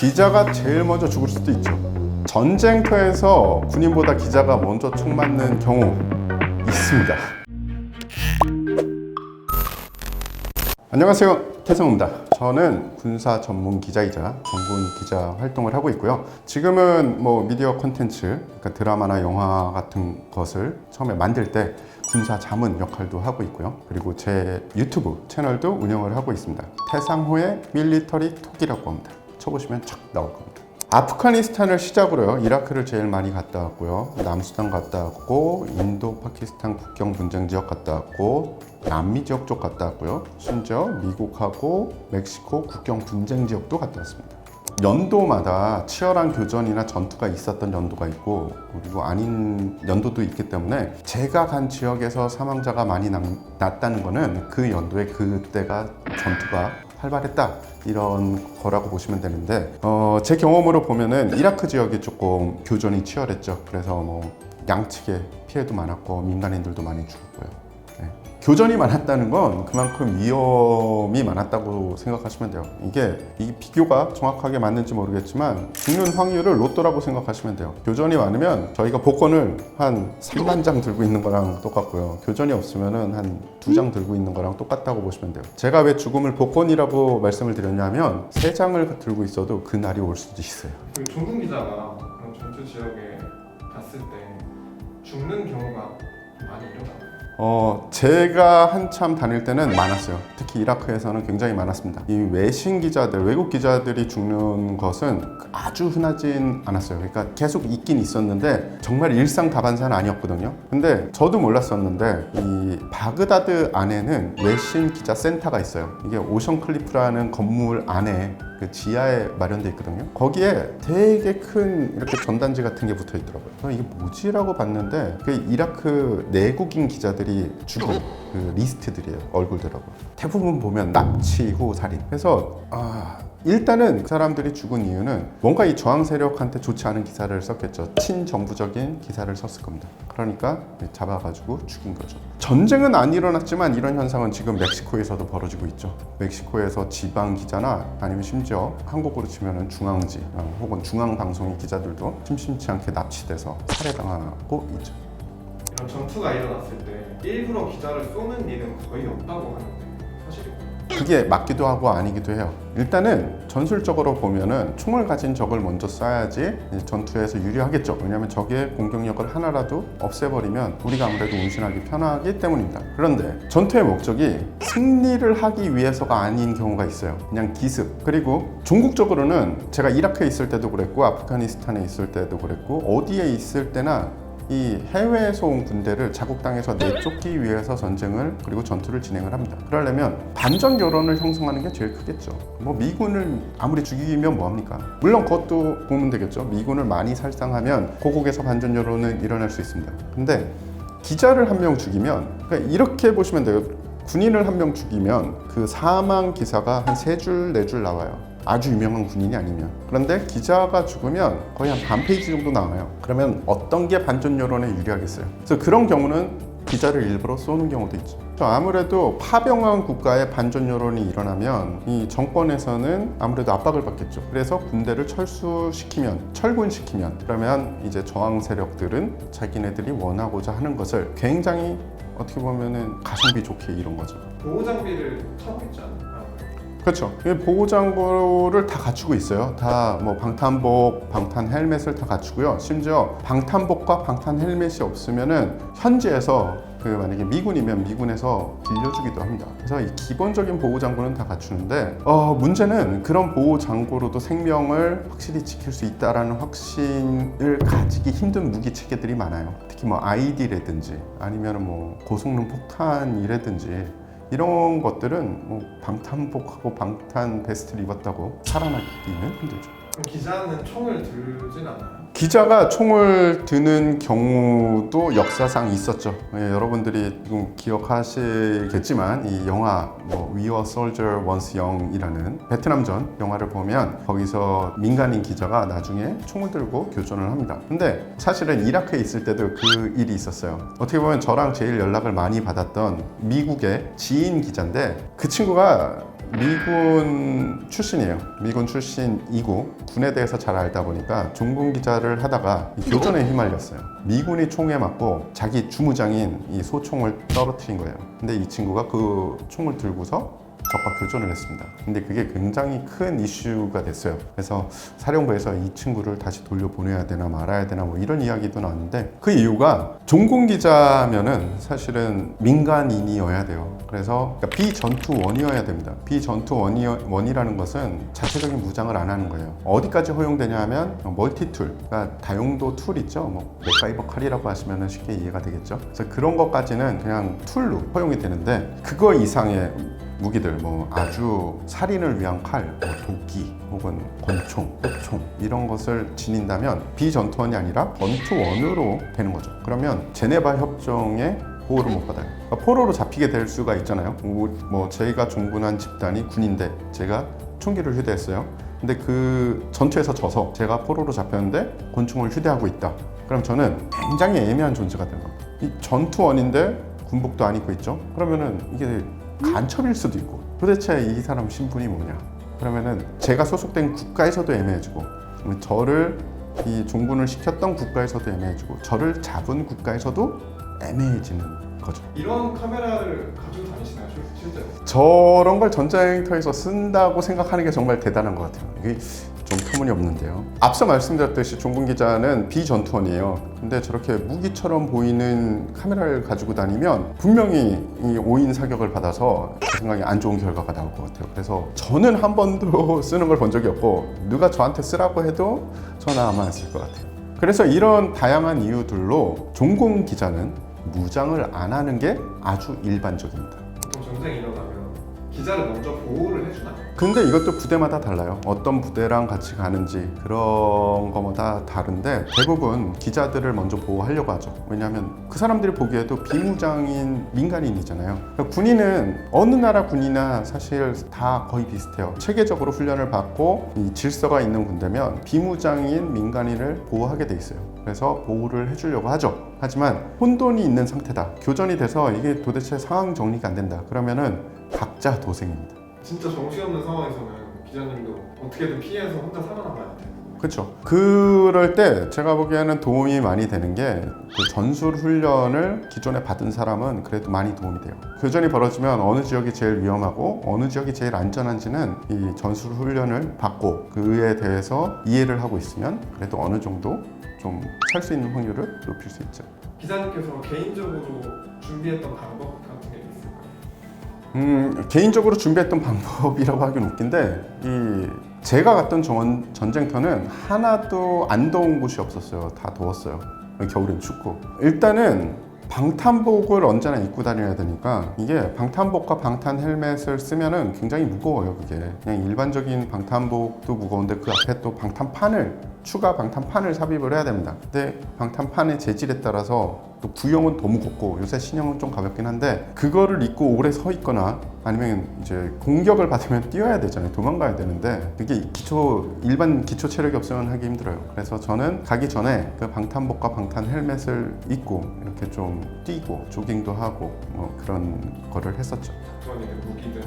기자가 제일 먼저 죽을 수도 있죠. 전쟁터에서 군인보다 기자가 먼저 총 맞는 경우 있습니다. 안녕하세요. 태성입니다. 저는 군사 전문 기자이자 전문 기자 활동을 하고 있고요. 지금은 뭐 미디어 콘텐츠, 그러니까 드라마나 영화 같은 것을 처음에 만들 때 군사 자문 역할도 하고 있고요. 그리고 제 유튜브 채널도 운영을 하고 있습니다. 태상호의 밀리터리 톡이라고 합니다. 쳐보시면 착 나올 겁니다. 아프가니스탄을 시작으로요. 이라크를 제일 많이 갔다 왔고요. 남수단 갔다 왔고, 인도 파키스탄 국경 분쟁 지역 갔다 왔고, 남미 지역 쪽 갔다 왔고요. 심지어 미국하고 멕시코 국경 분쟁 지역도 갔다 왔습니다. 연도마다 치열한 교전이나 전투가 있었던 연도가 있고 그리고 아닌 연도도 있기 때문에 제가 간 지역에서 사망자가 많이 남- 났다는 거는 그 연도에 그때가 전투가 활발했다 이런 거라고 보시면 되는데 어, 제 경험으로 보면은 이라크 지역이 조금 교전이 치열했죠. 그래서 뭐 양측에 피해도 많았고 민간인들도 많이 죽었고요. 네. 교전이 많았다는 건 그만큼 위험이 많았다고 생각하시면 돼요. 이게 이 비교가 정확하게 맞는지 모르겠지만 죽는 확률을 로또라고 생각하시면 돼요. 교전이 많으면 저희가 복권을 한 3만 장 들고 있는 거랑 똑같고요. 교전이 없으면은 한 두 장 들고 있는 거랑 똑같다고 보시면 돼요. 제가 왜 죽음을 복권이라고 말씀을 드렸냐면 세 장을 들고 있어도 그 날이 올 수도 있어요. 그 종군 기자가 그런 전투 지역에 갔을 때 죽는 경우가 많이 일어나요. 어, 제가 한참 다닐 때는 많았어요. 특히 이라크에서는 굉장히 많았습니다. 이 외신 기자들, 외국 기자들이 죽는 것은 아주 흔하진 않았어요. 그러니까 계속 있긴 있었는데 정말 일상 다반사는 아니었거든요. 근데 저도 몰랐었는데 이 바그다드 안에는 외신 기자 센터가 있어요. 이게 오션 클리프라는 건물 안에 그 지하에 마련돼 있거든요. 거기에 되게 큰 이렇게 전단지 같은 게 붙어 있더라고요. 이게 뭐지라고 봤는데 그 이라크 내국인 기자들이 죽은 그 리스트들이에요. 얼굴들하고 대부분 보면 납치 후 살인. 그래서 아. 일단은 그 사람들이 죽은 이유는 뭔가 이 저항 세력한테 좋지 않은 기사를 썼겠죠. 친정부적인 기사를 썼을 겁니다. 그러니까 잡아가지고 죽인 거죠. 전쟁은 안 일어났지만 이런 현상은 지금 멕시코에서도 벌어지고 있죠. 멕시코에서 지방 기자나 아니면 심지어 한국으로 치면은 중앙지 어, 혹은 중앙 방송의 기자들도 심심치 않게 납치돼서 살해당하고 있죠. 이런 전투가 일어났을 때 일부러 기자를 쏘는 일은 거의 없다고 하는데 사실이고 그게 맞기도 하고 아니기도 해요. 일단은 전술적으로 보면은 총을 가진 적을 먼저 쏴야지 전투에서 유리하겠죠. 왜냐하면 적의 공격력을 하나라도 없애버리면 우리가 아무래도 운신하기 편하기 때문입니다. 그런데 전투의 목적이 승리를 하기 위해서가 아닌 경우가 있어요. 그냥 기습. 그리고 종국적으로는 제가 이라크에 있을 때도 그랬고 아프가니스탄에 있을 때도 그랬고 어디에 있을 때나 이 해외에서 온 군대를 자국 땅에서 내쫓기 위해서 전쟁을 그리고 전투를 진행을 합니다. 그러려면 반전 여론을 형성하는 게 제일 크겠죠. 뭐 미군을 아무리 죽이면 뭐 합니까? 물론 그것도 보면 되겠죠. 미군을 많이 살상하면 고국에서 반전 여론은 일어날 수 있습니다. 근데 기자를 한 명 죽이면 그러니까 이렇게 보시면 돼요. 군인을 한 명 죽이면 그 사망 기사가 한 세 줄, 네 줄 나와요. 아주 유명한 군인이 아니면. 그런데 기자가 죽으면 거의 한 반 페이지 정도 나와요. 그러면 어떤 게 반전 여론에 유리하겠어요? 그래서 그런 경우는 기자를 일부러 쏘는 경우도 있죠. 저 아무래도 파병한 국가에 반전 여론이 일어나면 이 정권에서는 아무래도 압박을 받겠죠. 그래서 군대를 철수시키면, 철군시키면, 그러면 이제 저항 세력들은 자기네들이 원하고자 하는 것을 굉장히 어떻게 보면은 가성비 좋게 이룬 거죠. 보호 장비를 타고 있지 않나요? 그렇죠. 이 보호장구를 다 갖추고 있어요. 다 뭐 방탄복, 방탄 헬멧을 다 갖추고요. 심지어 방탄복과 방탄 헬멧이 없으면은 현지에서 그 만약에 미군이면 미군에서 빌려주기도 합니다. 그래서 이 기본적인 보호 장구는 다 갖추는데 어, 문제는 그런 보호 장구로도 생명을 확실히 지킬 수 있다라는 확신을 가지기 힘든 무기 체계들이 많아요. 특히 뭐 ID라든지 아니면 뭐 고성능 폭탄이라든지 이런 것들은 뭐 방탄복하고 방탄 베스트를 입었다고 살아남기는 힘들죠. 기자는 총을 들진 않나요? 기자가 총을 드는 경우도 역사상 있었죠. 예, 여러분들이 지금 기억하시겠지만 이 영화 뭐 We Are Soldier Once Young이라는 베트남전 영화를 보면 거기서 민간인 기자가 나중에 총을 들고 교전을 합니다. 근데 사실은 이라크에 있을 때도 그 일이 있었어요. 어떻게 보면 저랑 제일 연락을 많이 받았던 미국의 지인 기자인데 그 친구가 미군 출신이에요. 미군 출신이고 군에 대해서 잘 알다 보니까 종군 기자를 하다가 이 교전에 휘말렸어요. 미군이 총에 맞고 자기 주무장인 이 소총을 떨어뜨린 거예요. 근데 이 친구가 그 총을 들고서 적과 교전을 했습니다. 근데 그게 굉장히 큰 이슈가 됐어요. 그래서 사령부에서 이 친구를 다시 돌려보내야 되나 말아야 되나 뭐 이런 이야기도 나왔는데 그 이유가 종군 기자면은 사실은 민간인이어야 돼요. 그래서 그러니까 비전투원이어야 됩니다. 비전투원이라는 것은 자체적인 무장을 안 하는 거예요. 어디까지 허용되냐 하면 멀티툴, 그러니까 다용도 툴 있죠. 뭐 맥가이버 칼이라고 하시면 쉽게 이해가 되겠죠. 그래서 그런 것까지는 그냥 툴로 허용이 되는데 그거 이상의 무기들 뭐 아주 살인을 위한 칼, 뭐 도끼 혹은 권총, 흑총 이런 것을 지닌다면 비전투원이 아니라 전투원으로 되는 거죠. 그러면 제네바 협정에 보호를 못 받아요. 그러니까 포로로 잡히게 될 수가 있잖아요. 뭐, 뭐 저희가 종군한 집단이 군인데 제가 총기를 휴대했어요. 근데 그 전투에서 져서 제가 포로로 잡혔는데 권총을 휴대하고 있다. 그럼 저는 굉장히 애매한 존재가 되는 겁니다. 이 전투원인데 군복도 안 입고 있죠. 그러면은 이게 간첩일 수도 있고. 도대체 이 사람 신분이 뭐냐? 그러면은 제가 소속된 국가에서도 애매해지고 저를 이 종군을 시켰던 국가에서도 애매해지고 저를 잡은 국가에서도 애매해지는 거죠. 이런 카메라를 가지고 다니시나요, 실- 실제로? 저런 걸 전쟁터에서 쓴다고 생각하는 게 정말 대단한 것 같아요. 이게 좀 터무니없는데요. 앞서 말씀드렸듯이 종군 기자는 비전투원이에요. 근데 저렇게 무기처럼 보이는 카메라를 가지고 다니면 분명히 이 오인 사격을 받아서 제 생각에 안 좋은 결과가 나올 것 같아요. 그래서 저는 한 번도 쓰는 걸 본 적이 없고 누가 저한테 쓰라고 해도 저는 아마 안 쓸 것 같아요. 그래서 이런 다양한 이유들로 종군 기자는 무장을 안 하는 게 아주 일반적입니다. 보통 전쟁이 일어나면 기자를 먼저 보호를 해주나요? 근데 이것도 부대마다 달라요. 어떤 부대랑 같이 가는지 그런 거마다 다른데 대부분 기자들을 먼저 보호하려고 하죠. 왜냐하면 그 사람들이 보기에도 비무장인 민간인이잖아요. 그러니까 군인은 어느 나라 군이나 사실 다 거의 비슷해요. 체계적으로 훈련을 받고 이 질서가 있는 군대면 비무장인 민간인을 보호하게 돼 있어요. 그래서 보호를 해주려고 하죠. 하지만 혼돈이 있는 상태다. 교전이 돼서 이게 도대체 상황 정리가 안 된다. 그러면은 각자 도생입니다. 진짜 정신없는 상황에서는 기자님도 어떻게든 피해서 혼자 살아남아야 돼요. 그렇죠. 그럴 때 제가 보기에는 도움이 많이 되는 게 그 전술 훈련을 기존에 받은 사람은 그래도 많이 도움이 돼요. 교전이 벌어지면 어느 지역이 제일 위험하고 어느 지역이 제일 안전한지는 이 전술 훈련을 받고 그에 대해서 이해를 하고 있으면 그래도 어느 정도 좀 살 수 있는 확률을 높일 수 있죠. 기자님께서 개인적으로 준비했던 방법? 음, 개인적으로 준비했던 방법이라고 하긴 웃긴데 이 제가 갔던 전, 전쟁터는 하나도 안 더운 곳이 없었어요. 다 더웠어요. 겨울엔 춥고. 일단은 방탄복을 언제나 입고 다녀야 되니까 이게 방탄복과 방탄 헬멧을 쓰면은 굉장히 무거워요. 그게 그냥 일반적인 방탄복도 무거운데 그 앞에 또 방탄판을 추가 방탄판을 삽입을 해야 됩니다. 근데 방탄판의 재질에 따라서 또 구형은 더 무겁고 요새 신형은 좀 가볍긴 한데 그거를 입고 오래 서 있거나 아니면 이제 공격을 받으면 뛰어야 되잖아요. 도망가야 되는데 그게 기초 일반 기초 체력이 없으면 하기 힘들어요. 그래서 저는 가기 전에 그 방탄복과 방탄 헬멧을 입고 이렇게 좀 뛰고 조깅도 하고 뭐 그런 거를 했었죠. 그런 무기든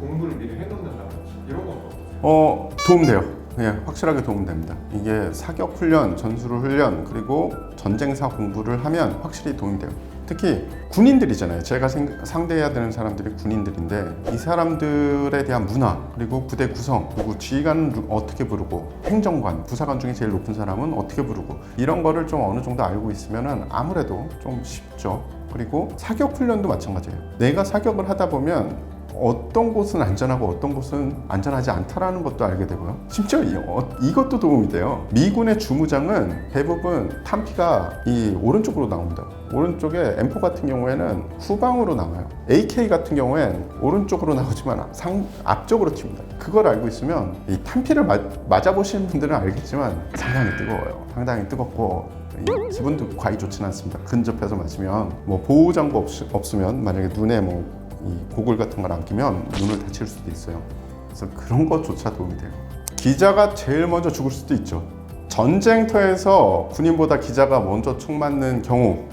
공부를 미리 해놓는다든지 이런 건 어떠세요? 어 도움돼요. 예, 확실하게 도움됩니다. 이게 사격 훈련, 전술 훈련 그리고 전쟁사 공부를 하면 확실히 도움이 돼요. 특히 군인들이잖아요. 제가 생- 상대해야 되는 사람들이 군인들인데 이 사람들에 대한 문화 그리고 부대 구성 그리고 지휘관은 누- 어떻게 부르고 행정관, 부사관 중에 제일 높은 사람은 어떻게 부르고 이런 거를 좀 어느 정도 알고 있으면은 아무래도 좀 쉽죠. 그리고 사격 훈련도 마찬가지예요. 내가 사격을 하다 보면 어떤 곳은 안전하고 어떤 곳은 안전하지 않다라는 것도 알게 되고요. 심지어 이, 어, 이것도 도움이 돼요. 미군의 주무장은 대부분 탄피가 이 오른쪽으로 나옵니다. 오른쪽에 M4 같은 경우에는 후방으로 나와요. AK 같은 경우엔 오른쪽으로 나오지만 상 앞쪽으로 튑니다. 그걸 알고 있으면 이 탄피를 맞, 맞아보시는 분들은 알겠지만 상당히 뜨거워요. 상당히 뜨겁고 이 기분도 과히 좋지는 않습니다. 근접해서 맞으면 뭐 보호 장구 없, 없으면 만약에 눈에 뭐이 고글 같은 걸 안 끼면 눈을 다칠 수도 있어요. 그래서 그런 것조차 도움이 돼요. 기자가 제일 먼저 죽을 수도 있죠. 전쟁터에서 군인보다 기자가 먼저 총 맞는 경우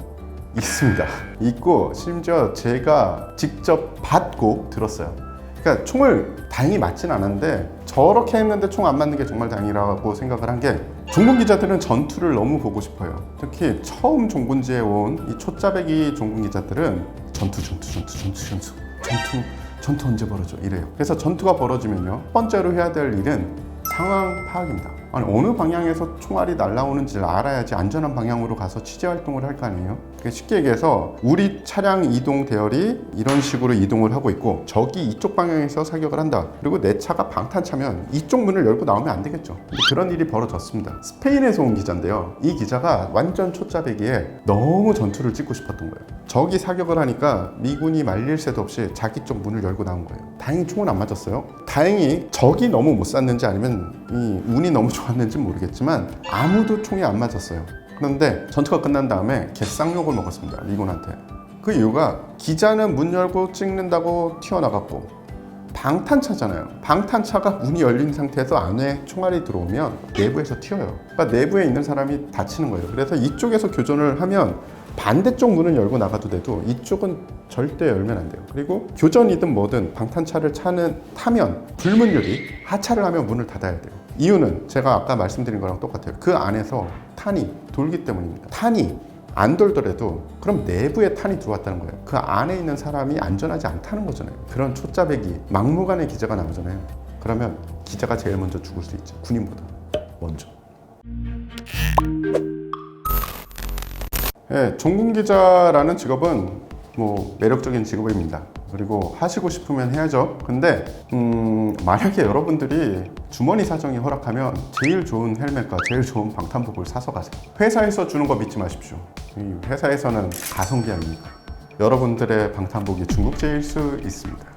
있습니다. 있고 심지어 제가 직접 받고 들었어요. 그러니까 총을 다행히 맞진 않았는데 저렇게 했는데 총 안 맞는 게 정말 다행이라고 생각을 한 게 종군 기자들은 전투를 너무 보고 싶어요. 특히 처음 종군지에 온 이 초짜배기 종군 기자들은 전투, 전투, 전투, 전투, 전투, 전투, 전투 언제 벌어져 이래요. 그래서 전투가 벌어지면요. 첫 번째로 해야 될 일은 상황 파악입니다. 아니 어느 방향에서 총알이 날라오는지를 알아야지 안전한 방향으로 가서 취재 활동을 할 거 아니에요. 쉽게 얘기해서 우리 차량 이동 대열이 이런 식으로 이동을 하고 있고 적이 이쪽 방향에서 사격을 한다. 그리고 내 차가 방탄차면 이쪽 문을 열고 나오면 안 되겠죠. 그런 일이 벌어졌습니다. 스페인에서 온 기자인데요. 이 기자가 완전 초짜배기에 너무 전투를 찍고 싶었던 거예요. 적이 사격을 하니까 미군이 말릴 새도 없이 자기 쪽 문을 열고 나온 거예요. 다행히 총은 안 맞았어요. 다행히 적이 너무 못 쐈는지 아니면 이 운이 너무 좋 았는지 모르겠지만 아무도 총이 안 맞았어요. 그런데 전투가 끝난 다음에 개 쌍욕을 먹었습니다. 미군한테. 그 이유가 기자는 문 열고 찍는다고 튀어나갔고 방탄차잖아요. 방탄차가 문이 열린 상태에서 안에 총알이 들어오면 내부에서 튀어요. 그러니까 내부에 있는 사람이 다치는 거예요. 그래서 이쪽에서 교전을 하면 반대쪽 문은 열고 나가도 돼도 이쪽은 절대 열면 안 돼요. 그리고 교전이든 뭐든 방탄차를 차는 타면 불문율이 하차를 하면 문을 닫아야 돼요. 이유는 제가 아까 말씀드린 거랑 똑같아요. 그 안에서 탄이 돌기 때문입니다. 탄이 안 돌더라도 그럼 내부에 탄이 들어왔다는 거예요. 그 안에 있는 사람이 안전하지 않다는 거잖아요. 그런 초짜배기 막무가내 기자가 나오잖아요. 그러면 기자가 제일 먼저 죽을 수 있죠. 군인보다 먼저. 예, 종군 기자라는 직업은 뭐 매력적인 직업입니다. 그리고 하시고 싶으면 해야죠. 근데 음, 만약에 여러분들이 주머니 사정이 허락하면 제일 좋은 헬멧과 제일 좋은 방탄복을 사서 가세요. 회사에서 주는 거 믿지 마십시오. 이 회사에서는 가성비 아닙니까? 여러분들의 방탄복이 중국제일 수 있습니다.